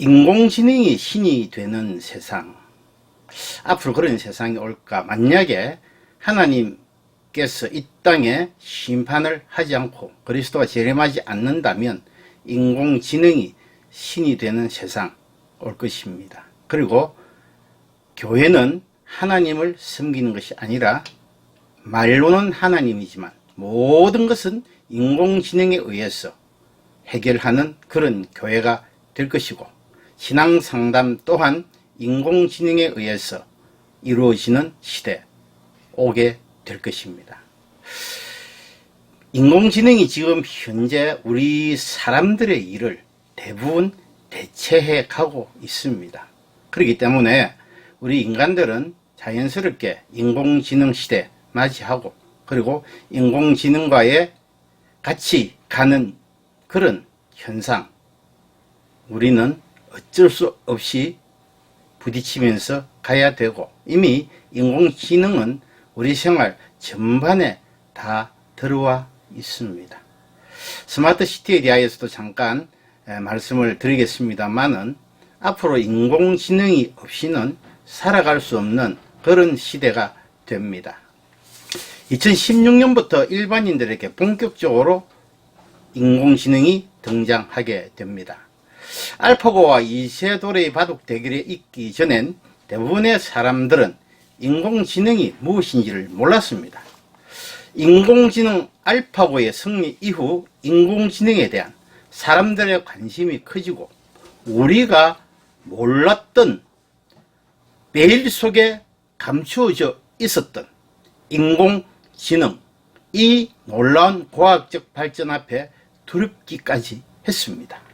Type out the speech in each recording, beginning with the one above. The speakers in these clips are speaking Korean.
인공지능이 신이 되는 세상. 앞으로 그런 세상이 올까? 만약에 하나님께서 이 땅에 심판을 하지 않고 그리스도가 재림하지 않는다면 인공지능이 신이 되는 세상 올 것입니다. 그리고 교회는 하나님을 섬기는 것이 아니라 말로는 하나님이지만 모든 것은 인공지능에 의해서 해결하는 그런 교회가 될 것이고 신앙 상담 또한 인공지능에 의해서 이루어지는 시대 오게 될 것입니다. 인공지능이 지금 현재 우리 사람들의 일을 대부분 대체해 가고 있습니다. 그렇기 때문에 우리 인간들은 자연스럽게 인공지능 시대 맞이하고 그리고 인공지능과의 같이 가는 그런 현상 우리는 어쩔 수 없이 부딪히면서 가야 되고 이미 인공지능은 우리 생활 전반에 다 들어와 있습니다. 스마트 시티에 대하여서도 잠깐 에, 말씀을 드리겠습니다만은 앞으로 인공지능이 없이는 살아갈 수 없는 그런 시대가 됩니다. 2016년부터 일반인들에게 본격적으로 인공지능이 등장하게 됩니다. 알파고와 이세돌의 바둑 대결에 있기 전엔 대부분의 사람들은 인공지능이 무엇인지를 몰랐습니다. 인공지능 알파고의 승리 이후 인공지능에 대한 사람들의 관심이 커지고 우리가 몰랐던 베일 속에 감추어져 있었던 인공지능 이 놀라운 과학적 발전 앞에 두렵기까지 했습니다.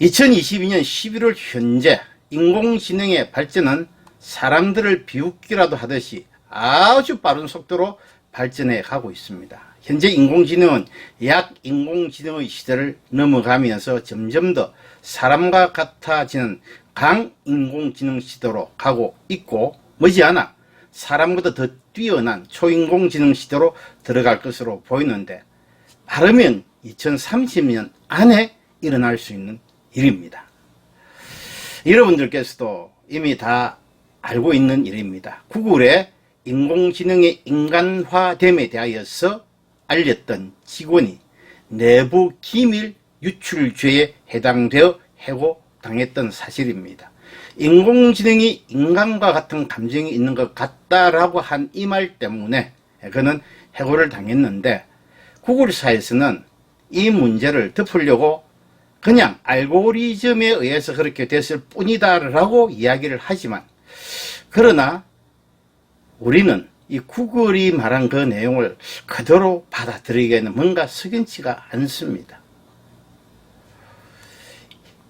2022년 11월 현재 인공지능의 발전은 사람들을 비웃기라도 하듯이 아주 빠른 속도로 발전해 가고 있습니다. 현재 인공지능은 약 인공지능의 시대를 넘어가면서 점점 더 사람과 같아지는 강인공지능 시대로 가고 있고 머지않아 사람보다 더 뛰어난 초인공지능 시대로 들어갈 것으로 보이는데 빠르면 2030년 안에 일어날 수 있는 일입니다. 여러분들께서도 이미 다 알고 있는 일입니다. 구글의 인공지능의 인간화됨에 대하여서 알렸던 직원이 내부 기밀 유출죄에 해당되어 해고당했던 사실입니다. 인공지능이 인간과 같은 감정이 있는 것 같다라고 한 이 말 때문에 그는 해고를 당했는데 구글사에서는 이 문제를 덮으려고 그냥 알고리즘에 의해서 그렇게 됐을 뿐이다라고 이야기를 하지만 그러나 우리는 이 구글이 말한 그 내용을 그대로 받아들이기에는 뭔가 석연치가 않습니다.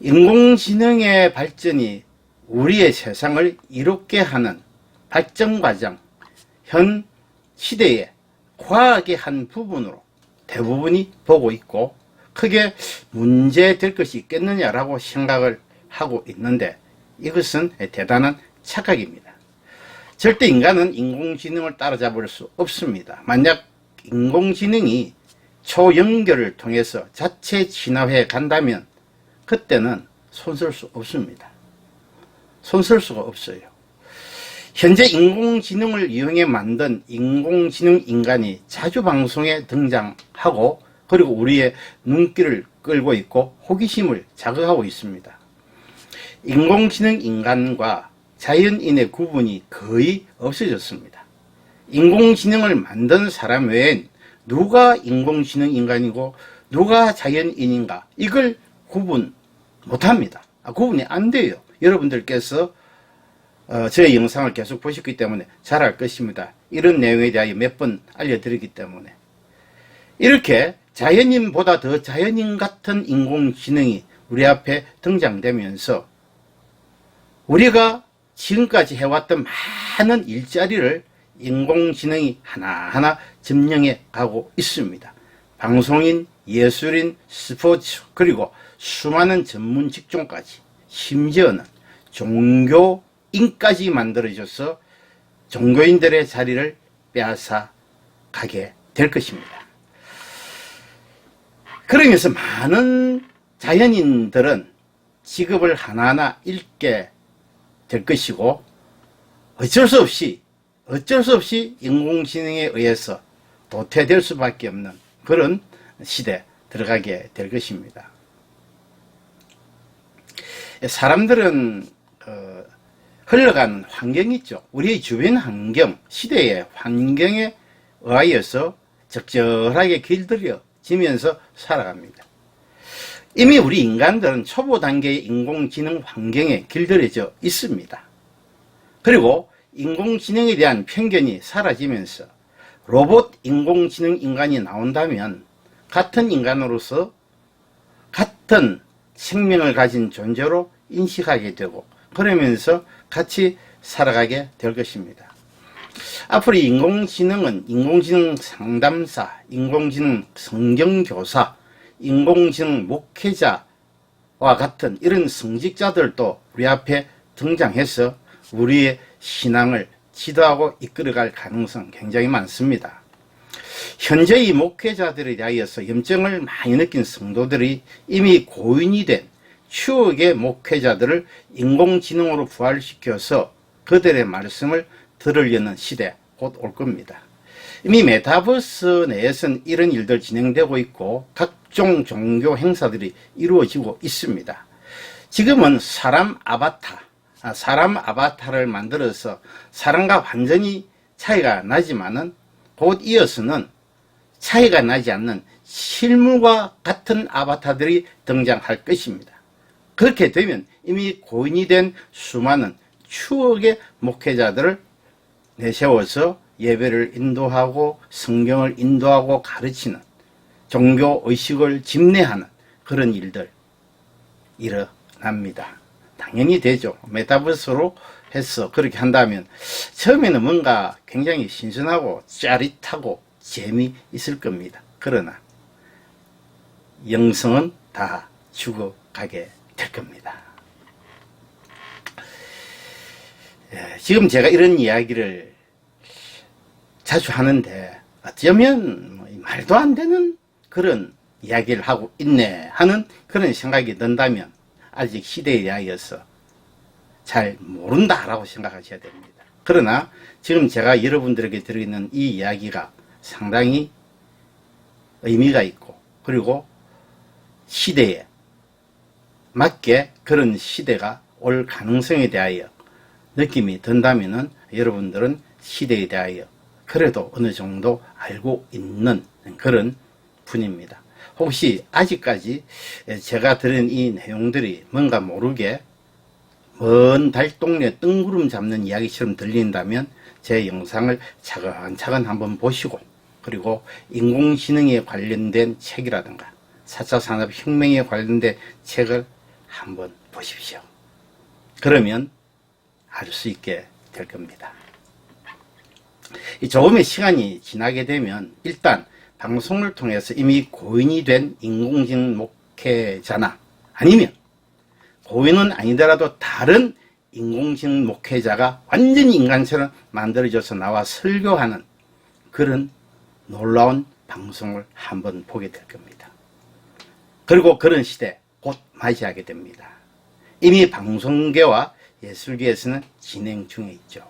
인공지능의 발전이 우리의 세상을 이롭게 하는 발전 과정, 현 시대의 과학의 한 부분으로 대부분이 보고 있고 크게 문제될 것이 있겠느냐라고 생각을 하고 있는데 이것은 대단한 착각입니다. 절대 인간은 인공지능을 따라잡을 수 없습니다. 만약 인공지능이 초연결을 통해서 자체 진화해 간다면 그때는 손쓸 수 없습니다. 손쓸 수가 없어요. 현재 인공지능을 이용해 만든 인공지능 인간이 자주 방송에 등장하고 그리고 우리의 눈길을 끌고 있고 호기심을 자극하고 있습니다. 인공지능 인간과 자연인의 구분이 거의 없어졌습니다. 인공지능을 만든 사람 외엔 누가 인공지능 인간이고 누가 자연인인가 이걸 구분 못합니다. 아, 구분이 안 돼요. 여러분들께서 어, 저의 영상을 계속 보셨기 때문에 잘 알 것입니다. 이런 내용에 대하여 몇 번 알려드리기 때문에 이렇게 자연인보다 더 자연인 같은 인공지능이 우리 앞에 등장되면서 우리가 지금까지 해왔던 많은 일자리를 인공지능이 하나하나 점령해 가고 있습니다. 방송인, 예술인, 스포츠, 그리고 수많은 전문 직종까지, 심지어는 종교인까지 만들어져서 종교인들의 자리를 빼앗아 가게 될 것입니다. 그러면서 많은 자연인들은 직업을 하나하나 잃게 될 것이고 어쩔 수 없이 어쩔 수 없이 인공지능에 의해서 도태될 수밖에 없는 그런 시대 들어가게 될 것입니다. 사람들은 어, 흘러가는 환경이 있죠. 우리의 주변 환경, 시대의 환경에 의하여서 적절하게 길들여 지면서 살아갑니다. 이미 우리 인간들은 초보 단계의 인공지능 환경에 길들여져 있습니다. 그리고 인공지능에 대한 편견이 사라지면서 로봇 인공지능 인간이 나온다면 같은 인간으로서 같은 생명을 가진 존재로 인식하게 되고 그러면서 같이 살아가게 될 것입니다. 앞으로 인공지능은 인공지능 상담사, 인공지능 성경교사, 인공지능 목회자와 같은 이런 성직자들도 우리 앞에 등장해서 우리의 신앙을 지도하고 이끌어갈 가능성 굉장히 많습니다. 현재 이 목회자들에 대하여서 염증을 많이 느낀 성도들이 이미 고인이 된 추억의 목회자들을 인공지능으로 부활시켜서 그들의 말씀을 들으려는 시대 곧 올 겁니다. 이미 메타버스 내에서는 이런 일들 진행되고 있고 각종 종교 행사들이 이루어지고 있습니다. 지금은 사람 아바타, 아, 사람 아바타를 만들어서 사람과 완전히 차이가 나지만은 곧 이어서는 차이가 나지 않는 실물과 같은 아바타들이 등장할 것입니다. 그렇게 되면 이미 고인이 된 수많은 추억의 목회자들을 내세워서 예배를 인도하고 성경을 인도하고 가르치는 종교 의식을 집례하는 그런 일들 일어납니다. 당연히 되죠. 메타버스로 해서 그렇게 한다면 처음에는 뭔가 굉장히 신선하고 짜릿하고 재미있을 겁니다. 그러나 영성은 다 죽어가게 될 겁니다. 예, 지금 제가 이런 이야기를 자주 하는데 어쩌면 뭐 말도 안 되는 그런 이야기를 하고 있네 하는 그런 생각이 든다면 아직 시대에 대하여서 잘 모른다라고 생각하셔야 됩니다. 그러나 지금 제가 여러분들에게 드리는 이 이야기가 상당히 의미가 있고 그리고 시대에 맞게 그런 시대가 올 가능성에 대하여 느낌이 든다면은 여러분들은 시대에 대하여 그래도 어느 정도 알고 있는 그런 분입니다. 혹시 아직까지 제가 들은 이 내용들이 뭔가 모르게 먼 달동네 뜬구름 잡는 이야기처럼 들린다면 제 영상을 차근차근 한번 보시고 그리고 인공지능에 관련된 책이라든가 4차 산업 혁명에 관련된 책을 한번 보십시오. 그러면 알수 있게 될 겁니다. 이 조금의 시간이 지나게 되면 일단 방송을 통해서 이미 고인이 된 인공지능 목회자나 아니면 고인은 아니더라도 다른 인공지능 목회자가 완전히 인간처럼 만들어져서 나와 설교하는 그런 놀라운 방송을 한번 보게 될 겁니다. 그리고 그런 시대 곧 맞이하게 됩니다. 이미 방송계와 예술계에서는 진행 중에 있죠.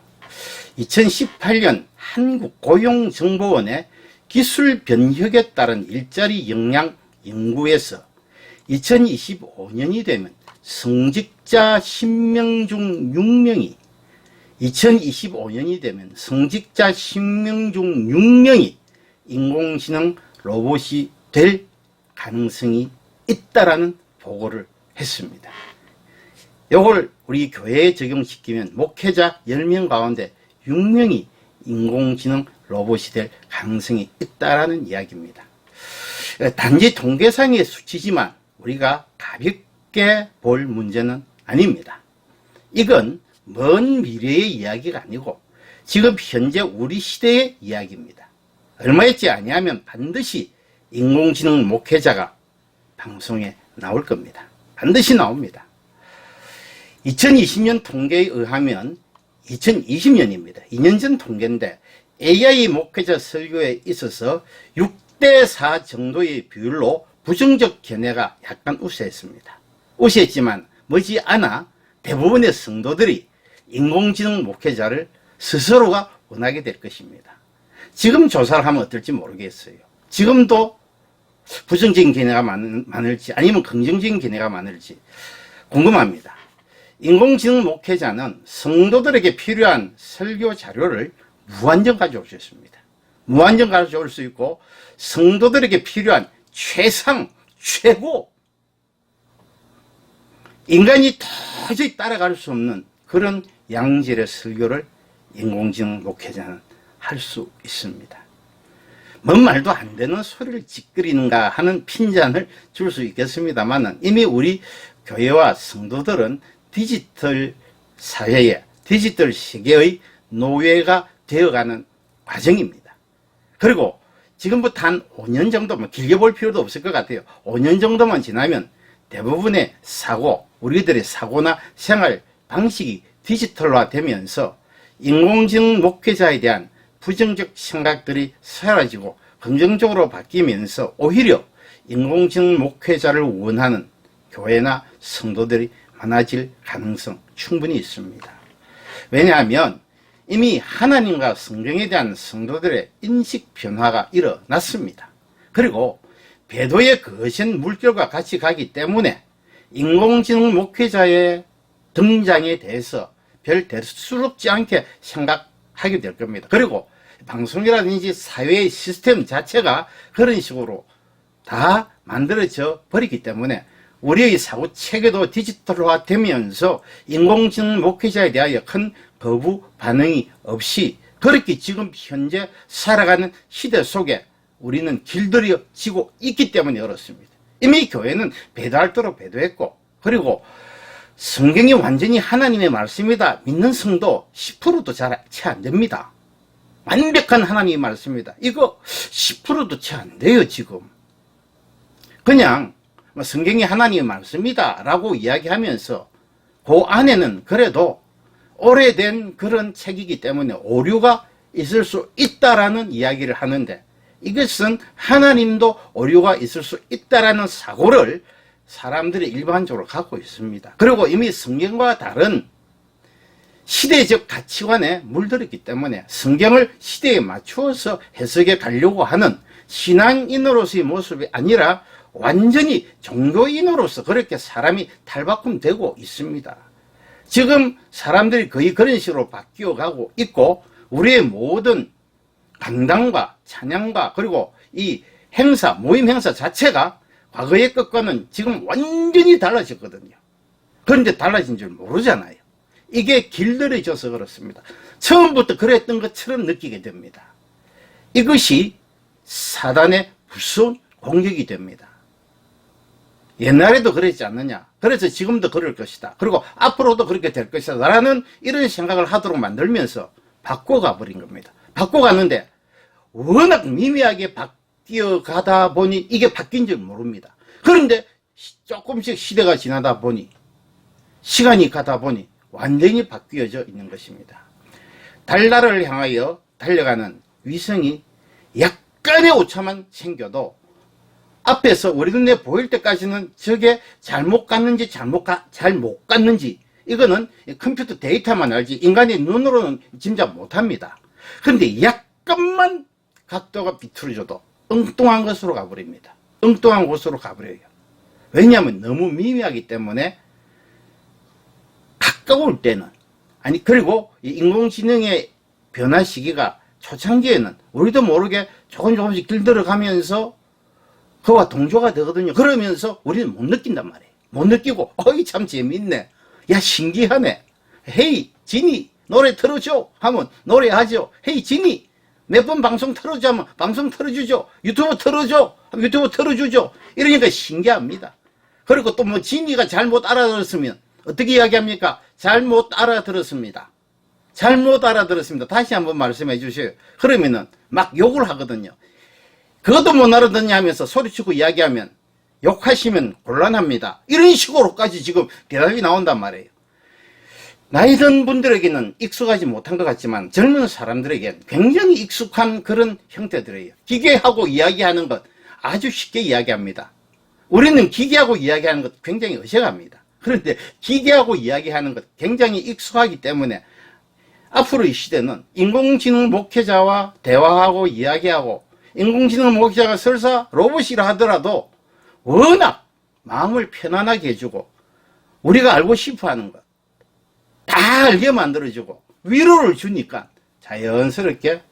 2018년 한국고용정보원의 기술 변혁에 따른 일자리 역량 연구에서 2025년이 되면 성직자 10명 중 6명이 2025년이 되면 성직자 10명 중 6명이 인공지능 로봇이 될 가능성이 있다라는 보고를 했습니다. 이걸 우리 교회에 적용시키면 목회자 10명 가운데 6명이 인공지능 로봇이 될 가능성이 있다라는 이야기입니다. 단지 통계상의 수치지만 우리가 가볍게 볼 문제는 아닙니다. 이건 먼 미래의 이야기가 아니고 지금 현재 우리 시대의 이야기입니다. 얼마 있지 아니하면 반드시 인공지능 목회자가 방송에 나올 겁니다. 반드시 나옵니다. 2020년 통계에 의하면 2020년입니다. 2년 전 통계인데 AI 목회자 설교에 있어서 6대 4 정도의 비율로 부정적 견해가 약간 우세했습니다. 우세했지만 머지않아 대부분의 성도들이 인공지능 목회자를 스스로가 원하게 될 것입니다. 지금 조사를 하면 어떨지 모르겠어요. 지금도 부정적인 견해가 많, 많을지 아니면 긍정적인 견해가 많을지 궁금합니다. 인공지능 목회자는 성도들에게 필요한 설교 자료를 무한정 가져올 수 있습니다. 무한정 가져올 수 있고 성도들에게 필요한 최상, 최고 인간이 도저히 따라갈 수 없는 그런 양질의 설교를 인공지능 목회자는 할 수 있습니다. 뭔 말도 안 되는 소리를 짓거리는가 하는 핀잔을 줄 수 있겠습니다만 이미 우리 교회와 성도들은 디지털 사회에 디지털 세계의 노예가 되어가는 과정입니다. 그리고 지금부터 한 5년 정도만 길게 볼 필요도 없을 것 같아요. 5년 정도만 지나면 대부분의 사고, 우리들의 사고나 생활 방식이 디지털화 되면서 인공지능 목회자에 대한 부정적 생각들이 사라지고 긍정적으로 바뀌면서 오히려 인공지능 목회자를 원하는 교회나 성도들이 많아질 가능성 충분히 있습니다. 왜냐하면 이미 하나님과 성경에 대한 성도들의 인식 변화가 일어났습니다. 그리고 배도의 거신 물결과 같이 가기 때문에 인공지능 목회자의 등장에 대해서 별 대수롭지 않게 생각하게 될 겁니다. 그리고 방송이라든지 사회의 시스템 자체가 그런 식으로 다 만들어져 버리기 때문에 우리의 사고 체계도 디지털화 되면서 인공지능 목회자에 대하여 큰 거부 반응이 없이 그렇게 지금 현재 살아가는 시대 속에 우리는 길들여지고 있기 때문에 그렇습니다. 이미 교회는 배도할도록 배도했고 그리고 성경이 완전히 하나님의 말씀이다 믿는 성도 10%도 잘 채 안 됩니다. 완벽한 하나님의 말씀이다. 이거 10%도 채 안 돼요 지금. 그냥 뭐 성경이 하나님의 말씀이다 라고 이야기하면서 그 안에는 그래도 오래된 그런 책이기 때문에 오류가 있을 수 있다라는 이야기를 하는데 이것은 하나님도 오류가 있을 수 있다라는 사고를 사람들이 일반적으로 갖고 있습니다. 그리고 이미 성경과 다른 시대적 가치관에 물들었기 때문에 성경을 시대에 맞추어서 해석해 가려고 하는 신앙인으로서의 모습이 아니라 완전히 종교인으로서 그렇게 사람이 탈바꿈되고 있습니다. 지금 사람들이 거의 그런 식으로 바뀌어 가고 있고 우리의 모든 강당과 찬양과 그리고 이 행사, 모임 행사 자체가 과거의 것과는 지금 완전히 달라졌거든요. 그런데 달라진 줄 모르잖아요. 이게 길들여져서 그렇습니다. 처음부터 그랬던 것처럼 느끼게 됩니다. 이것이 사단의 무서운 공격이 됩니다. 옛날에도 그랬지 않느냐. 그래서 지금도 그럴 것이다. 그리고 앞으로도 그렇게 될 것이다. 라는 이런 생각을 하도록 만들면서 바꿔가 버린 겁니다. 바꿔갔는데 워낙 미미하게 바뀌어 가다 보니 이게 바뀐 줄 모릅니다. 그런데 조금씩 시대가 지나다 보니 시간이 가다 보니 완전히 바뀌어져 있는 것입니다. 달나라를 향하여 달려가는 위성이 약간의 오차만 생겨도 앞에서 우리 눈에 보일 때까지는 저게 잘못 갔는지 잘못 가, 잘못 갔는지 이거는 컴퓨터 데이터만 알지 인간의 눈으로는 짐작 못합니다. 그런데 약간만 각도가 비틀어져도 엉뚱한 것으로 가버립니다. 엉뚱한 곳으로 가버려요. 왜냐하면 너무 미미하기 때문에 가까울 때는 아니 그리고 이 인공지능의 변화 시기가 초창기에는 우리도 모르게 조금 조금씩 길들어가면서 그와 동조가 되거든요. 그러면서 우리는 못 느낀단 말이에요. 못 느끼고 어이 참 재밌네. 야 신기하네. 헤이 진이 노래 틀어줘 하면 노래하죠. 헤이 진이 몇 번 방송 틀어줘 하면 방송 틀어주죠. 유튜브 틀어줘 하면 유튜브 틀어주죠. 이러니까 신기합니다. 그리고 또 뭐 진이가 잘못 알아들었으면 어떻게 이야기합니까? 잘못 알아들었습니다. 잘못 알아들었습니다. 다시 한번 말씀해 주세요. 그러면은 막 욕을 하거든요. 그것도 못 알아듣냐 하면서 소리치고 이야기하면 욕하시면 곤란합니다. 이런 식으로까지 지금 대답이 나온단 말이에요. 나이 든 분들에게는 익숙하지 못한 것 같지만 젊은 사람들에게 굉장히 익숙한 그런 형태들이에요. 기계하고 이야기하는 것 아주 쉽게 이야기합니다. 우리는 기계하고 이야기하는 것 굉장히 어색합니다. 그런데 기계하고 이야기하는 것 굉장히 익숙하기 때문에 앞으로 이 시대는 인공지능 목회자와 대화하고 이야기하고 인공지능 목회자가 설사 로봇이라 하더라도 워낙 마음을 편안하게 해주고 우리가 알고 싶어 하는 것 다 알게 만들어주고 위로를 주니까 자연스럽게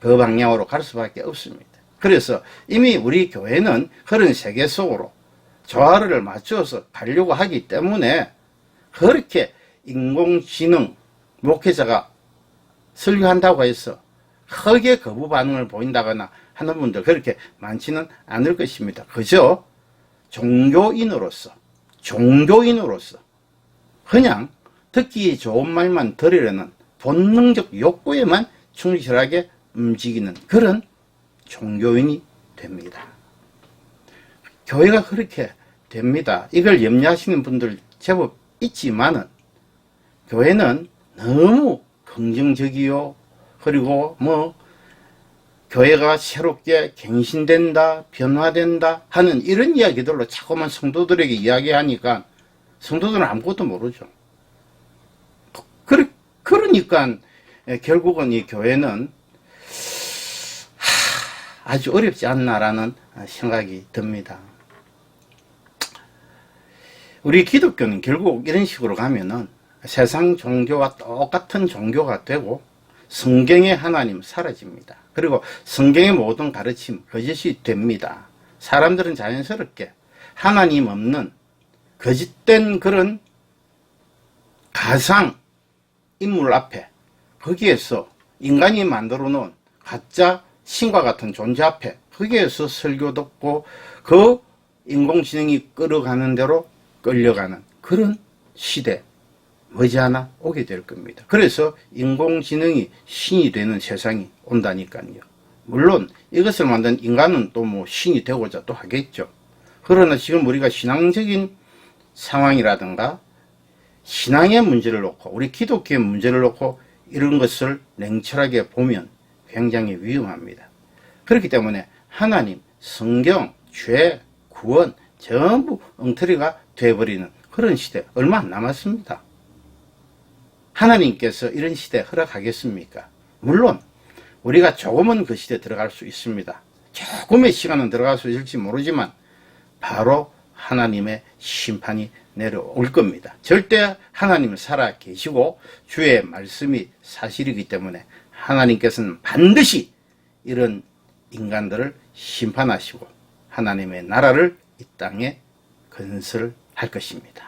그 방향으로 갈 수밖에 없습니다. 그래서 이미 우리 교회는 그런 세계 속으로 조화를 맞추어서 가려고 하기 때문에 그렇게 인공지능 목회자가 설교한다고 해서 크게 거부 반응을 보인다거나 하는 분들 그렇게 많지는 않을 것입니다. 그저 종교인으로서, 종교인으로서 그냥 듣기 좋은 말만 들으려는 본능적 욕구에만 충실하게 움직이는 그런 종교인이 됩니다. 교회가 그렇게 됩니다. 이걸 염려하시는 분들 제법 있지만은 교회는 너무 긍정적이요. 그리고 뭐 교회가 새롭게 갱신된다, 변화된다 하는 이런 이야기들로 자꾸만 성도들에게 이야기하니까 성도들은 아무것도 모르죠. 그, 그러니까 결국은 이 교회는 하, 아주 어렵지 않나라는 생각이 듭니다. 우리 기독교는 결국 이런 식으로 가면은 세상 종교와 똑같은 종교가 되고 성경의 하나님 사라집니다. 그리고 성경의 모든 가르침 거짓이 됩니다. 사람들은 자연스럽게 하나님 없는 거짓된 그런 가상 인물 앞에 거기에서 인간이 만들어 놓은 가짜 신과 같은 존재 앞에 거기에서 설교 듣고 그 인공지능이 끌어가는 대로 끌려가는 그런 시대 머지않아 오게 될 겁니다. 그래서 인공지능이 신이 되는 세상이 온다니까요. 물론 이것을 만든 인간은 또 뭐 신이 되고자 또 하겠죠. 그러나 지금 우리가 신앙적인 상황이라든가 신앙의 문제를 놓고 우리 기독교의 문제를 놓고 이런 것을 냉철하게 보면 굉장히 위험합니다. 그렇기 때문에 하나님, 성경, 죄, 구원 전부 엉터리가 돼버리는 그런 시대 얼마 안 남았습니다. 하나님께서 이런 시대 허락하겠습니까? 물론 우리가 조금은 그 시대에 들어갈 수 있습니다. 조금의 시간은 들어갈 수 있을지 모르지만 바로 하나님의 심판이 내려올 겁니다. 절대 하나님은 살아 계시고 주의 말씀이 사실이기 때문에 하나님께서는 반드시 이런 인간들을 심판하시고 하나님의 나라를 이 땅에 건설할 것입니다.